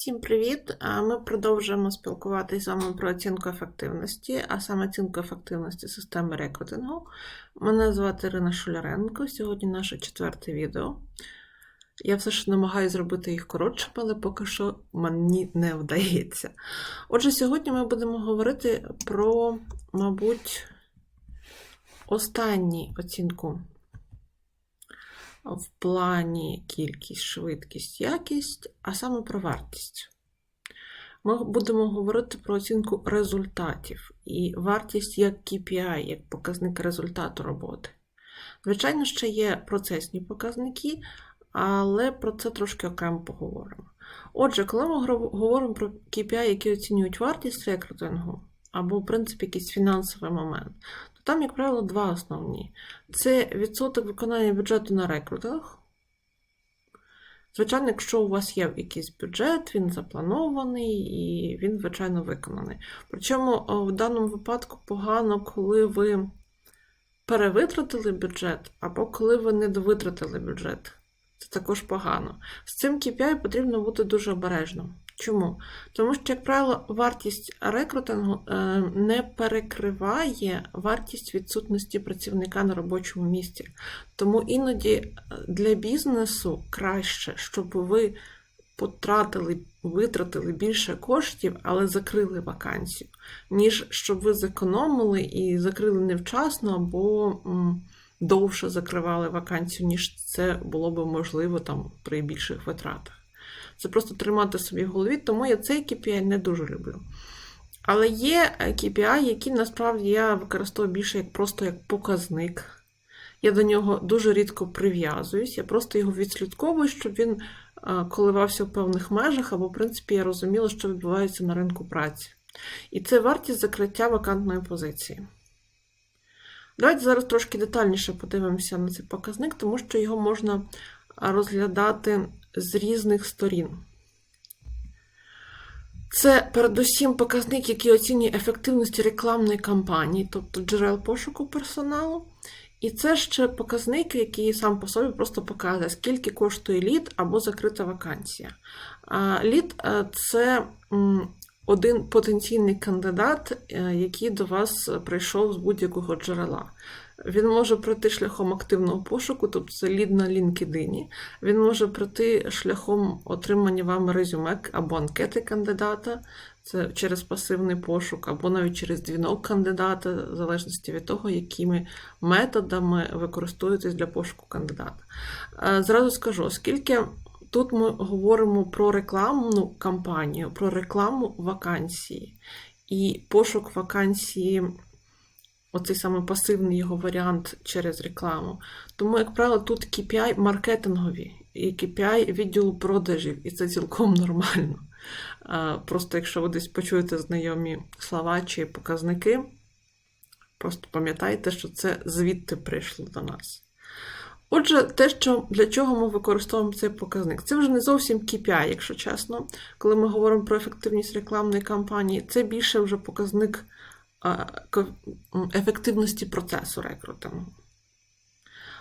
Всім привіт! Ми продовжуємо спілкуватися з вами про оцінку ефективності, а саме оцінку ефективності системи рекрутингу. Мене звати Ірина Шуляренко. Сьогодні наше четверте відео. Я все ж намагаюся зробити їх коротшими, але поки що мені не вдається. Отже, сьогодні ми будемо говорити про, мабуть, останню оцінку в плані кількість, швидкість, якість, а саме про вартість. Ми будемо говорити про оцінку результатів і вартість як KPI, як показник результату роботи. Звичайно, ще є процесні показники, але про це трошки окремо поговоримо. Отже, коли ми говоримо про KPI, які оцінюють вартість рекрутингу, або, в принципі, якийсь фінансовий момент, там, як правило, два основні: це відсоток виконання бюджету на рекрутинг. Звичайно, якщо у вас є якийсь бюджет, він запланований і він, звичайно, виконаний. Причому в даному випадку погано, коли ви перевитратили бюджет, або коли ви недовитратили бюджет. Це також погано. З цим KPI потрібно бути дуже обережним. Чому? Тому що, як правило, вартість рекрутингу не перекриває вартість відсутності працівника на робочому місці. Тому іноді для бізнесу краще, щоб ви потратили, витратили більше коштів, але закрили вакансію, ніж щоб ви зекономили і закрили невчасно або довше закривали вакансію, ніж це було б можливо там при більших витратах. Це просто тримати собі в голові, тому я цей KPI не дуже люблю. Але є KPI, які насправді я використовую більше як просто як показник. Я до нього дуже рідко прив'язуюсь, я просто його відслідковую, щоб він коливався в певних межах, або, в принципі, я розуміла, що відбувається на ринку праці. І це вартість закриття вакантної позиції. Давайте зараз трошки детальніше подивимося на цей показник, тому що його можна розглядати з різних сторін. Це передусім показник, який оцінює ефективність рекламної кампанії, тобто джерел пошуку персоналу. І це ще показник, який сам по собі просто показує, скільки коштує лід або закрита вакансія. Лід це один потенційний кандидат, е, який до вас прийшов з будь-якого джерела. Він може пройти шляхом активного пошуку, тобто це лід на LinkedIn. Він може пройти шляхом отримання вами резюме або анкети кандидата, це через пасивний пошук, або навіть через дзвінок кандидата, в залежності від того, якими методами використовуєтесь для пошуку кандидата. Е, зразу скажу, оскільки тут ми говоримо про рекламну кампанію, про рекламу вакансії і пошук вакансії оцей саме пасивний його варіант через рекламу. Тому, як правило, тут KPI маркетингові і KPI відділу продажів, і це цілком нормально. Просто якщо ви десь почуєте знайомі слова чи показники, просто пам'ятайте, що це звідти прийшло до нас. Отже, те, що для чого ми використовуємо цей показник, це вже не зовсім KPI, якщо чесно. Коли ми говоримо про ефективність рекламної кампанії, це більше вже показник ефективності процесу рекрутингу.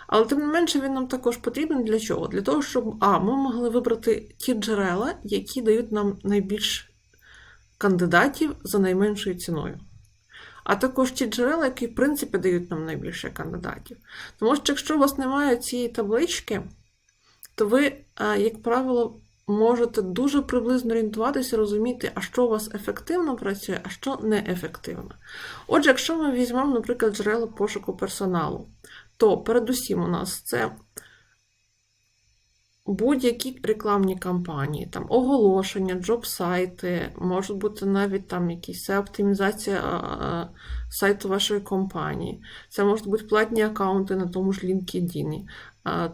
Але, тим не менше, він нам також потрібен для чого? Для того, щоб а, ми могли вибрати ті джерела, які дають нам найбільш кандидатів за найменшою ціною. А також ті джерела, які, в принципі, дають нам найбільше кандидатів. Тому що, якщо у вас немає цієї таблички, то ви, як правило, можете дуже приблизно орієнтуватися, розуміти, а що у вас ефективно працює, а що неефективно. Отже, якщо ми візьмемо, наприклад, джерела пошуку персоналу, то передусім у нас це будь-які рекламні кампанії, там оголошення, джоб-сайти, можуть бути навіть там якісь оптимізація сайту вашої компанії. Це можуть бути платні аккаунти на тому ж LinkedIn.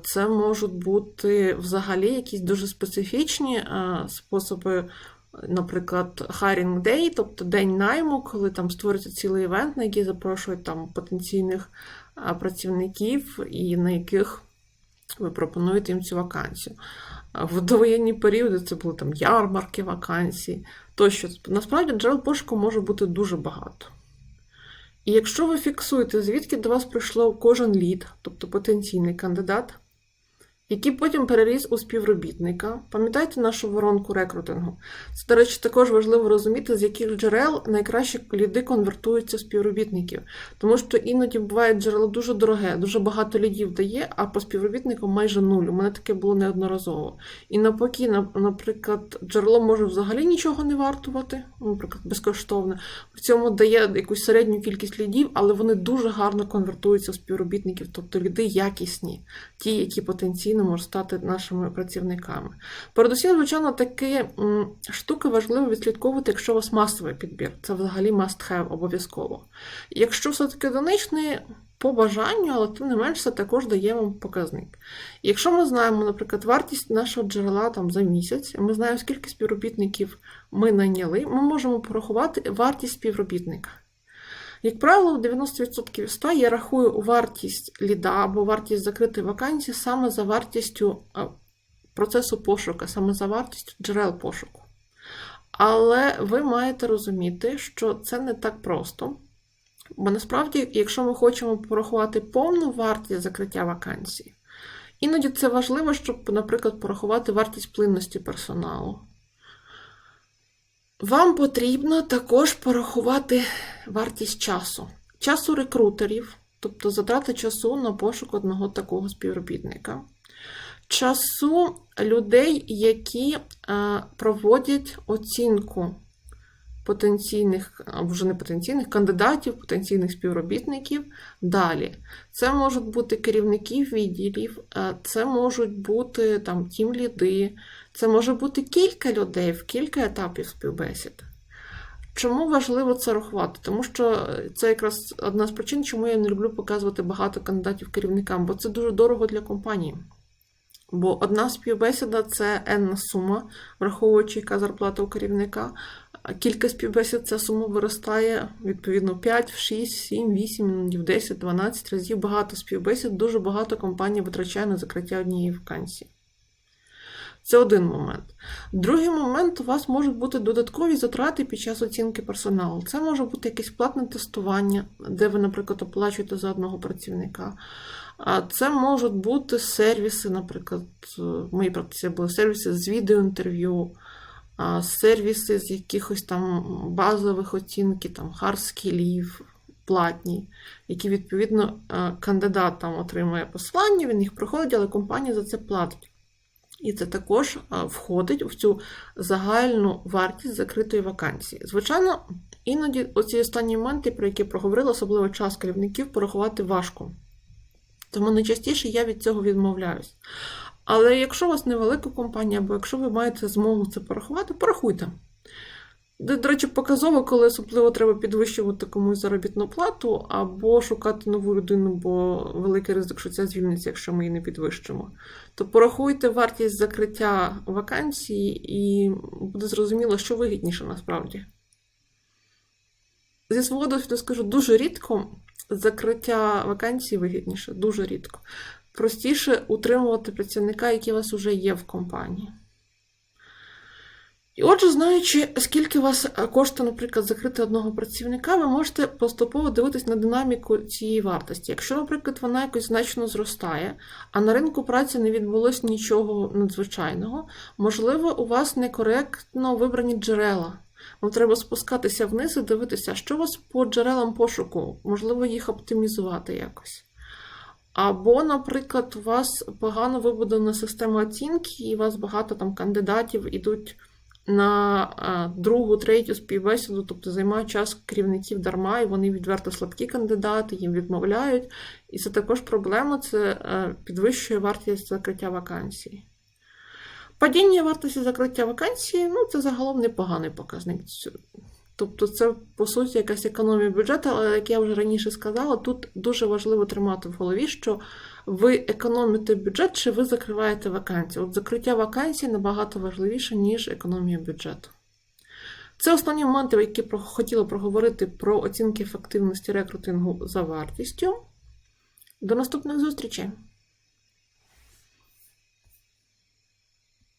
Це можуть бути взагалі якісь дуже специфічні способи. Наприклад, hiring day, тобто день найму, коли там створюється цілий івент, на який запрошують там потенційних працівників, і на яких ви пропонуєте їм цю вакансію. В довоєнні періоди це були там ярмарки вакансій тощо. Насправді джерел пошуку може бути дуже багато. І якщо ви фіксуєте, звідки до вас прийшло кожен лід, тобто потенційний кандидат, який потім переріс у співробітника. Пам'ятаєте нашу воронку рекрутингу? Це, до речі, також важливо розуміти, з яких джерел найкраще ліди конвертуються в співробітників. Тому що іноді буває джерело дуже дороге, дуже багато лідів дає, а по співробітникам майже нуль. У мене таке було неодноразово. І навпаки, на- наприклад, джерело може взагалі нічого не вартувати, ну, наприклад, безкоштовне. При цьому дає якусь середню кількість лідів, але вони дуже гарно конвертуються в співробітників, тобто ліди якісні, ті, які потенційно можуть стати нашими працівниками. Передусім, звичайно, такі штуки важливо відслідковувати, якщо у вас масовий підбір. Це взагалі must have обов'язково. Якщо все-таки одиничний, по бажанню, але тим не менш це також дає вам показник. Якщо ми знаємо, наприклад, вартість нашого джерела там за місяць, ми знаємо, скільки співробітників ми найняли, ми можемо порахувати вартість співробітника. Як правило, в 90% 100 я рахую вартість ліда або вартість закритої вакансії саме за вартістю процесу пошуку, саме за вартістю джерел пошуку. Але ви маєте розуміти, що це не так просто. Бо насправді, якщо ми хочемо порахувати повну вартість закриття вакансії, іноді це важливо, щоб, наприклад, порахувати вартість плинності персоналу. Вам потрібно також порахувати вартість часу, часу рекрутерів, тобто затрати часу на пошук одного такого співробітника, часу людей, які е, проводять оцінку потенційних, або вже не потенційних кандидатів, потенційних співробітників. Далі. Це можуть бути керівники відділів, е, це можуть бути там тімліди, це може бути кілька людей в кілька етапів співбесід. Чому важливо це рахувати? Тому що це якраз одна з причин, чому я не люблю показувати багато кандидатів керівникам, бо це дуже дорого для компанії. Бо одна співбесіда це енна сума, враховуючи, яка зарплата у керівника. А Кілька співбесід ця сума виростає відповідно 5, в 6, 7, 8, іноді в 10, 12 разів. Багато співбесід, дуже багато компаній витрачає на закриття однієї вакансії. Це один момент. Другий момент у вас можуть бути додаткові затрати під час оцінки персоналу. Це може бути якесь платне тестування, де ви, наприклад, оплачуєте за одного працівника. А це можуть бути сервіси, наприклад, в моїй практиці були сервіси з відеоінтерв'ю, сервіси з якихось там базових оцінки, там хардскілів, платні, які, відповідно, е, кандидат там отримує послання, він їх проходить, але компанія за це платить. І це також входить в цю загальну вартість закритої вакансії. Звичайно, іноді оці останні моменти, про які проговорила, особливо час керівників, порахувати важко. Тому найчастіше я від цього відмовляюсь. Але якщо у вас невелика компанія, або якщо ви маєте змогу це порахувати, порахуйте. До, речі, показово, коли особливо треба підвищувати комусь заробітну плату, або шукати нову людину, бо великий ризик, що ця звільниться, якщо ми її не підвищимо. То порахуйте вартість закриття вакансії, і буде зрозуміло, що вигідніше насправді. Зі свого досвіду скажу, дуже рідко закриття вакансій вигідніше, дуже рідко. Простіше утримувати працівника, який у вас вже є в компанії. І отже, знаючи, скільки у вас коштує, наприклад, закрити одного працівника, ви можете поступово дивитись на динаміку цієї вартості. Якщо, наприклад, вона якось значно зростає, а на ринку праці не відбулось нічого надзвичайного, можливо, у вас некоректно вибрані джерела. Вам треба спускатися вниз і дивитися, що у вас по джерелам пошуку, можливо, їх оптимізувати якось. Або, наприклад, у вас погано вибудована система оцінки, і у вас багато там кандидатів ідуть на другу, третю співбесіду, тобто займають час керівників дарма, і вони відверто слабкі кандидати, їм відмовляють. І це також проблема, це е, підвищує вартість закриття вакансії. Падіння вартості закриття вакансії ну, це загалом непоганий показник. Тобто, це, по суті, якась економія бюджету, але як я вже раніше сказала, тут дуже важливо тримати в голові, що ви економите бюджет чи ви закриваєте вакансії. От закриття вакансій набагато важливіше, ніж економія бюджету. Це основні моменти, які хотіла проговорити про оцінки ефективності рекрутингу за вартістю. До наступних зустрічей!